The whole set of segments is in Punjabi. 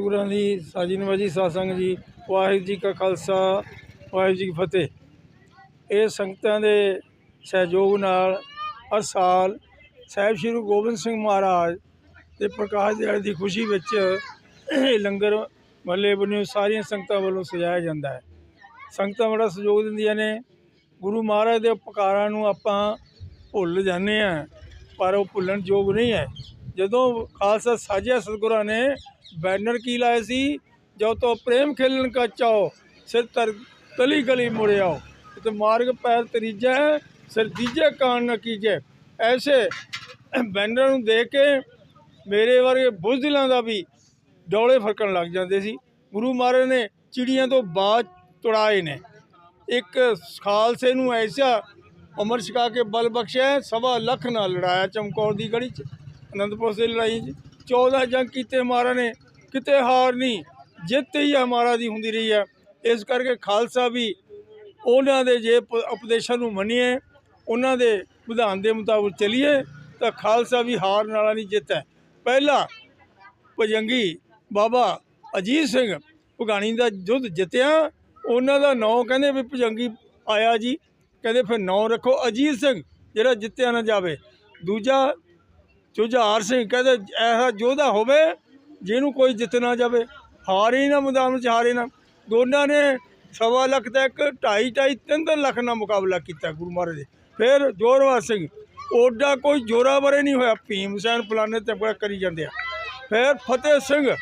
ਸਤਿਗੁਰਾਂ ਦੀ ਸਾਜੀ ਨਵਾਜੀ ਸਾਸੰਗ ਜੀ, ਵਾਹਿਗੁਰੂ ਜੀ ਕਾ ਖਾਲਸਾ, ਵਾਹਿਗੁਰੂ ਜੀ ਕੀ ਫਤਿਹ। ਇਹ ਸੰਗਤਾਂ ਦੇ ਸਹਿਯੋਗ ਨਾਲ ਹਰ ਸਾਲ ਸਾਹਿਬ ਸ੍ਰੀ ਗੁਰੂ ਗੋਬਿੰਦ ਸਿੰਘ ਮਹਾਰਾਜ ਦੇ ਪ੍ਰਕਾਸ਼ ਦਿਹਾੜੇ ਦੀ ਖੁਸ਼ੀ ਵਿੱਚ ਇਹ ਲੰਗਰ ਮਹੱਲੇ ਬਣਿਓ ਸਾਰੀਆਂ ਸੰਗਤਾਂ ਵੱਲੋਂ ਸਜਾਇਆ ਜਾਂਦਾ ਹੈ। ਸੰਗਤਾਂ ਬੜਾ ਸਹਿਯੋਗ ਦਿੰਦੀਆਂ ਨੇ। ਗੁਰੂ ਮਹਾਰਾਜ ਦੇ ਉਪਕਾਰਾਂ ਨੂੰ ਆਪਾਂ ਭੁੱਲ ਜਾਂਦੇ ਆ ਪਰ ਉਹ ਭੁੱਲਣ ਯੋਗ ਨਹੀਂ ਹੈ। ਜਦੋਂ ਖਾਲਸਾ ਸਾਜਿਆ ਸਤਿਗੁਰਾਂ ਨੇ ਬੈਨਰ ਕੀ ਲਾਏ ਸੀ? ਜੋ ਤੋ ਪ੍ਰੇਮ ਖੇਲਣ ਕਾ ਚਾਓ ਸਿਰ ਤਰ ਤਲੀ ਗਲੀ ਮੁੜਿਆਓ। ਤੇ ਮਾਰਗ ਪੈਰ ਤਰੀਜੈ, ਸਿਰ ਦੀਜੇ ਕਾਨ ਨ ਕੀਜੈ। ਐਸੇ ਬੈਨਰ ਨੂੰ ਦੇਖ ਕੇ ਮੇਰੇ ਵਰਗੇ ਬੁਜ਼ਦਿਲਾਂ ਦਾ ਵੀ ਡੋਲੇ ਫਰਕਣ ਲੱਗ ਜਾਂਦੇ ਸੀ। ਗੁਰੂ ਮਹਾਰਾਜ ਨੇ ਚਿੜੀਆਂ ਤੋਂ ਬਾਜ ਤੁੜਾਏ ਨੇ। ਇੱਕ ਖਾਲਸੇ ਨੂੰ ਐਸਾ ਉਮਰ ਛਕਾ ਕੇ ਬਲ ਬਖਸ਼ਿਆ, ਸਵਾ ਲੱਖ ਨਾਲ ਲੜਾਇਆ ਚਮਕੌਰ ਦੀ ਗੜੀ 'ਚ। ਅਨੰਦਪੁਰ ਦੀ ਲੜਾਈ। 'ਚ 14 ਜੰਗ ਕੀਤੇ ਮਹਾਰਾ ਨੇ, ਕਿਤੇ ਹਾਰ ਨਹੀਂ। ਜਿੱਤ ਹੀ ਹਮਾਰਾ ਦੀ ਹੁੰਦੀ ਰਹੀ ਹੈ ਇਸ ਕਰਕੇ ਖਾਲਸਾ ਵੀ ਉਹਨਾਂ ਦੇ ਜੇ ਪ- ਉਪਦੇਸ਼ਾਂ ਨੂੰ ਮੰਨੀਏ, ਉਹਨਾਂ ਦੇ ਵਿਧਾਨ ਦੇ ਮੁਤਾਬਕ ਚੱਲੀਏ, ਤਾਂ ਖਾਲਸਾ ਵੀ ਹਾਰ ਵਾਲਾ ਨਹੀਂ ਜਿੱਤ ਹੈ। ਪਹਿਲਾ ਭਜੰਗੀ ਬਾਬਾ ਅਜੀਤ ਸਿੰਘ ਭਗਾਣੀ ਦਾ ਯੁੱਧ ਜਿੱਤਿਆ। ਉਹਨਾਂ ਦਾ ਨਾਂ ਕਹਿੰਦੇ ਵੀ ਭਜੰਗੀ ਆਇਆ ਜੀ। ਕਹਿੰਦੇ ਫਿਰ ਨਾਂ ਰੱਖੋ ਅਜੀਤ ਸਿੰਘ, ਜਿਹੜਾ ਜਿੱਤਿਆ ਨਾ ਜਾਵੇ। ਦੂਜਾ ਜੁਝਾਰ ਸਿੰਘ ਕਹਿੰਦੇ ਐਸਾ ਯੋਧਾ ਹੋਵੇ ਜਿਹਨੂੰ ਕੋਈ ਜਿੱਤ ਨਾ ਜਾਵੇ। ਹਾਰੇ ਨਾ, ਮੈਦਾਨ ਵਿੱਚ ਹਾਰੇ ਨਾ। ਦੋਨਾਂ ਨੇ ਸਵਾ ਲੱਖ ਤੱਕ ਢਾਈ ਢਾਈ, ਤਿੰਨ ਤਿੰਨ ਲੱਖ ਨਾਲ ਮੁਕਾਬਲਾ ਕੀਤਾ ਗੁਰੂ ਮਹਾਰਾਜ ਦੇ। ਫਿਰ ਜੋਰਵਾਰ ਸਿੰਘ ਓਡਾ ਕੋਈ ਜੋਰਾਵਰੇ ਨਹੀਂ ਹੋਇਆ। ਭੀਮ ਸੈਨ ਫਲਾਣੇ ਤੇ ਬੜਾ ਕਰੀ ਜਾਂਦੇ ਆ। ਫਿਰ ਫਤਿਹ ਸਿੰਘ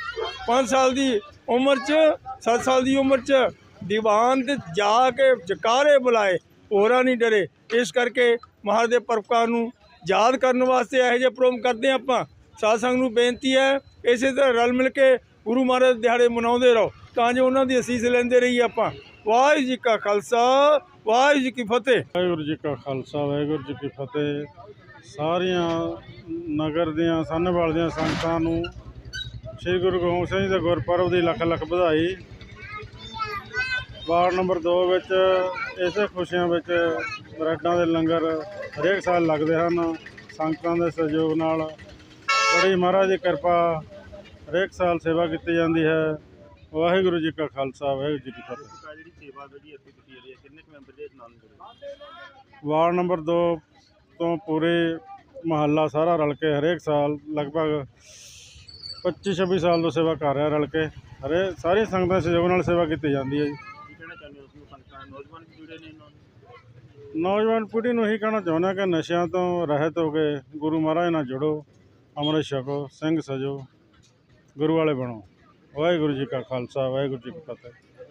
5 ਸਾਲ ਦੀ ਉਮਰ 'ਚ 7 ਸਾਲ ਦੀ ਉਮਰ 'ਚ ਦੀਵਾਨ ਤੇ ਜਾ ਕੇ ਜਕਾਰੇ ਬੁਲਾਏ। ਹੋਰਾਂ ਨਹੀਂ ਡਰੇ। ਇਸ ਕਰਕੇ ਮਹਾਰਾਜ ਦੇ ਪਰਪਕਾਰ ਨੂੰ ਯਾਦ ਕਰਨ ਵਾਸਤੇ ਇਹੋ ਜਿਹੇ ਪ੍ਰੋਗਰਾਮ ਕਰਦੇ ਹਾਂ ਆਪਾਂ। ਸਾਧ ਸੰਗਤ ਨੂੰ ਬੇਨਤੀ ਹੈ, ਇਸੇ ਤਰ੍ਹਾਂ ਰਲ ਮਿਲ ਕੇ ਗੁਰੂ ਮਹਾਰਾਜ ਦਿਹਾੜੇ ਮਨਾਉਂਦੇ ਰਹੋ, ਤਾਂ ਜੋ ਉਹਨਾਂ ਦੀ ਅਸੀਸ ਲੈਂਦੇ ਰਹੀਏ ਆਪਾਂ। ਵਾਹਿਗੁਰੂ ਜੀ ਕਾ ਖਾਲਸਾ, ਵਾਹਿਗੁਰੂ ਜੀ ਕੀ ਫਤਿਹ। ਵਾਹਿਗੁਰੂ ਜੀ ਕਾ ਖਾਲਸਾ, ਵਾਹਿਗੁਰੂ ਜੀ ਕੀ ਫਤਿਹ। ਸਾਰੀਆਂ ਨਗਰ ਦੀਆਂ, ਸੰਨਵਾਲ ਦੀਆਂ ਸੰਗਤਾਂ ਨੂੰ ਸ੍ਰੀ ਗੁਰੂ ਗੋਬਿੰਦ ਸਿੰਘ ਜੀ ਦੇ ਗੁਰਪੁਰਬ ਦੀ ਲੱਖ ਲੱਖ ਵਧਾਈ। ਵਾਰਡ ਨੰਬਰ 2 ਵਿੱਚ, ਇਸੇ ਖੁਸ਼ੀਆਂ ਵਿੱਚ, ਬਰੈਡਾਂ ਦੇ ਲੰਗਰ ਹਰੇਕ ਸਾਲ ਲੱਗਦੇ ਹਨ, ਸੰਗਤਾਂ ਦੇ ਸਹਿਯੋਗ ਨਾਲ। ਬੜੀ ਮਹਾਰਾਜ ਦੀ ਕਿਰਪਾ ਹਰੇਕ ਸਾਲ ਸੇਵਾ ਕੀਤੀ ਜਾਂਦੀ ਹੈ। ਵਾਹਿਗੁਰੂ ਜੀ ਕਾ ਖਾਲਸਾ, ਵਾਹਿਗੁਰੂ ਜੀ ਕੀ ਫਤਿਹ। ਜਿਹੜੀ ਸੇਵਾ ਜਿਹੜੀ ਇੱਥੇ ਕੀਤੀ ਜਾ ਰਹੀ ਹੈ ਕਿੰਨੇ ਕੁ ਮੈਂਬਰ ਦੇ ਨਾਲ ਵਾਰਡ ਨੰਬਰ 2 ਤੋਂ ਪੂਰੇ ਮਹੱਲਾ ਸਾਰਾ ਰਲ ਕੇ ਹਰੇਕ ਸਾਲ ਲਗਭਗ 25 26 ਸਾਲ ਤੋਂ ਸੇਵਾ ਕਰ ਰਿਹਾ ਰਲ ਕੇ। ਹਰੇ ਸਾਰੀ ਸੰਗਤਾਂ ਦੇ ਸਹਿਯੋਗ ਨਾਲ ਸੇਵਾ ਕੀਤੀ ਜਾਂਦੀ ਹੈ ਜੀ। ਕੀ ਕਹਿਣਾ ਚਾਹੁੰਦੇ ਹੋ ਤੁਸੀਂ? ਸੰਗਤਾਂ, ਨੌਜਵਾਨ ਵੀ ਜੁੜੇ ਨੇ ਨੌਜਵਾਨ ਪੀੜ੍ਹੀ ਨੂੰ ਇਹੀ ਕਹਿਣਾ ਚਾਹੁੰਦਾ ਕਿ ਨਸ਼ਿਆਂ ਤੋਂ ਰਹਿਤ ਹੋ ਕੇ ਗੁਰੂ ਮਹਾਰਾਜ ਨਾਲ ਜੁੜੋ ਅੰਮ੍ਰਿਤ ਛਕੋ ਸਿੰਘ ਸਜੋ ਗੁਰੂ ਵਾਲੇ ਬਣੋ ਵਾਹਿਗੁਰੂ ਜੀ ਕਾ ਖਾਲਸਾ ਵਾਹਿਗੁਰੂ ਜੀ ਕੀ ਫਤਿਹ